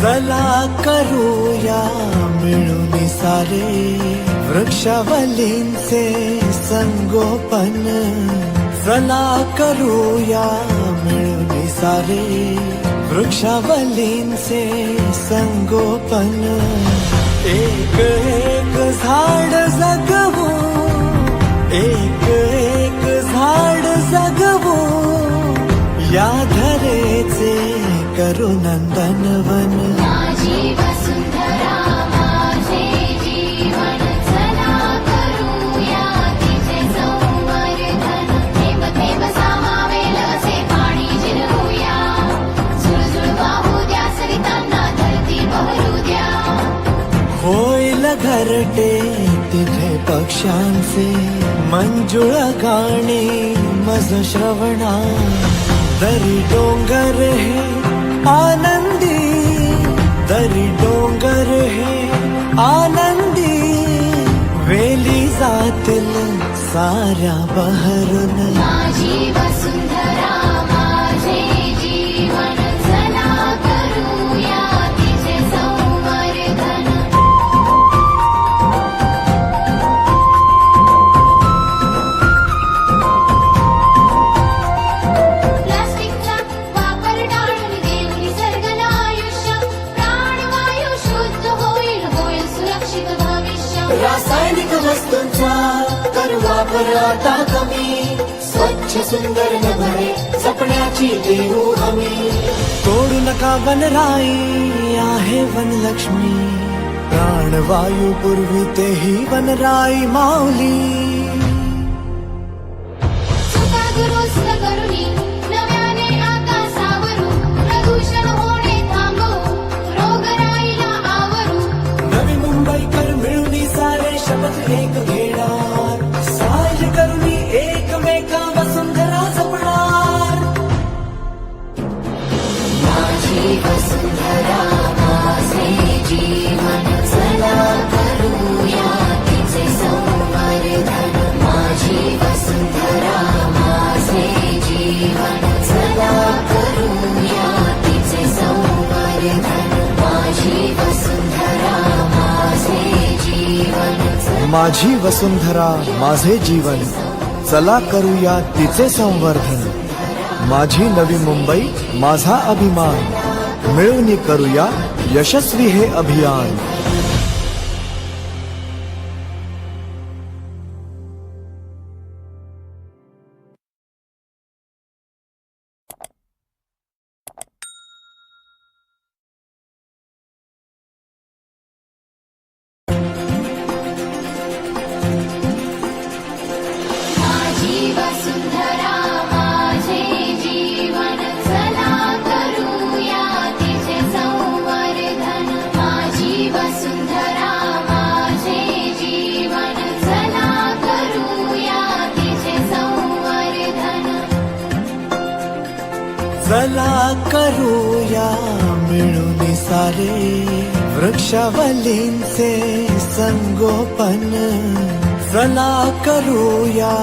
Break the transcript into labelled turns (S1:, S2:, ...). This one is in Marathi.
S1: चला करूया मिळून सारे वृक्षावलींचे संगोपन. चला करूया मिळून सारे वृक्षावलींचे संगोपन. एक एक झाड जगवू एक
S2: बहरू द्या
S1: होईल घरटे तिथे पक्ष्यांचे मंजुळ गाणे मज श्रवणा दरी डोंगर हे आनंदी दरी डोंगर हे आनंदी वेली जातील साऱ्या बहरून
S2: माझी वसुंधरा वापर
S1: आता कमी स्वच्छ सुंदर नभरे जपण्याची देऊ हमी. तोडू नका वनराई आहे वनलक्ष्मी. प्राणवायू पूर्वी तेही वनराई माऊली. नवी मुंबईकर मिळून सारे शपथ एक वसुंधरा जपणार
S2: माझी वसुंधरा माझे जीवन चला करूया तिचे संवर्धन। माझी वसुंधरा माझे जीवन चला करूया तिचे संवर्धन। माझी वसुंधरा माझे जीवन
S1: माझी वसुंधरा माझे जीवन। चला करूया तिचे संवर्धन. माझी नवी मुंबई माझा अभिमान. मिळून करूया यशस्वी हे अभियान. चला करूया मिळून सारे वृक्षावलींचे संगोपन. चला करूया